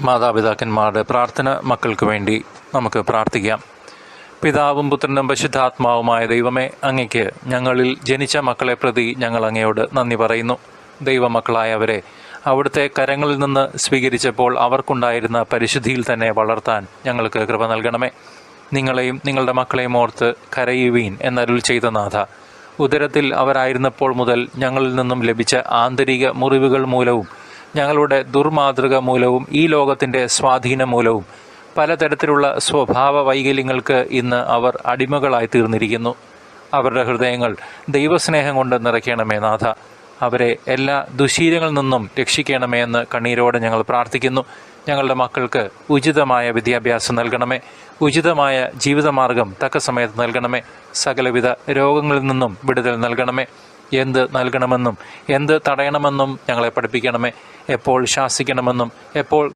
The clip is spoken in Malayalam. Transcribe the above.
മാതാപിതാക്കന്മാരുടെ പ്രാർത്ഥന മക്കൾക്ക് വേണ്ടി നമുക്ക് പ്രാർത്ഥിക്കാം. പിതാവും പുത്രനും പരിശുദ്ധാത്മാവുമായ ദൈവമേ അങ്ങയ്ക്ക് ഞങ്ങളിൽ ജനിച്ച മക്കളെ പ്രതി ഞങ്ങൾ അങ്ങയോട് നന്ദി പറയുന്നു. ദൈവമക്കളായവരെ അവിടുത്തെ കരങ്ങളിൽ നിന്ന് സ്വീകരിച്ചപ്പോൾ അവർക്കുണ്ടായിരുന്ന പരിശുദ്ധിയിൽ തന്നെ വളർത്താൻ ഞങ്ങൾക്ക് കൃപ നൽകണമേ. നിങ്ങളെയും നിങ്ങളുടെ മക്കളെയും ഓർത്ത് കരയുവീൻ എന്നരുൾ ചെയ്ത നാഥ. ഉദരത്തിൽ അവരായിരുന്നപ്പോൾ മുതൽ ഞങ്ങളിൽ നിന്നും ലഭിച്ച ആന്തരിക മുറിവുകൾ മൂലവും ഞങ്ങളുടെ ദുർമാതൃക മൂലവും ഈ ലോകത്തിന്റെ സ്വാധീനം മൂലവും പലതരത്തിലുള്ള സ്വഭാവ വൈകല്യങ്ങൾക്ക് ഇന്ന് അവർ അടിമകളായി തീർന്നിരിക്കുന്നു. അവരുടെ ഹൃദയങ്ങൾ ദൈവസ്നേഹം കൊണ്ട് നിറയ്ക്കണമേ നാഥ. അവരെ എല്ലാ ദുശീലങ്ങളിൽ നിന്നും രക്ഷിക്കണമേ എന്ന് കണ്ണീരോടെ ഞങ്ങൾ പ്രാർത്ഥിക്കുന്നു. ഞങ്ങളുടെ മക്കൾക്ക് ഉചിതമായ വിദ്യാഭ്യാസം നൽകണമേ. ഉചിതമായ ജീവിതമാർഗം തക്ക സമയത്ത് നൽകണമേ. സകലവിധ രോഗങ്ങളിൽ നിന്നും വിടുതൽ നൽകണമേ. എന്ത് നൽകണമെന്നും എന്ത് തടയണമെന്നും ഞങ്ങളെ പഠിപ്പിക്കണമേ. എപ്പോൾ ശാസിക്കണമെന്നും എപ്പോൾ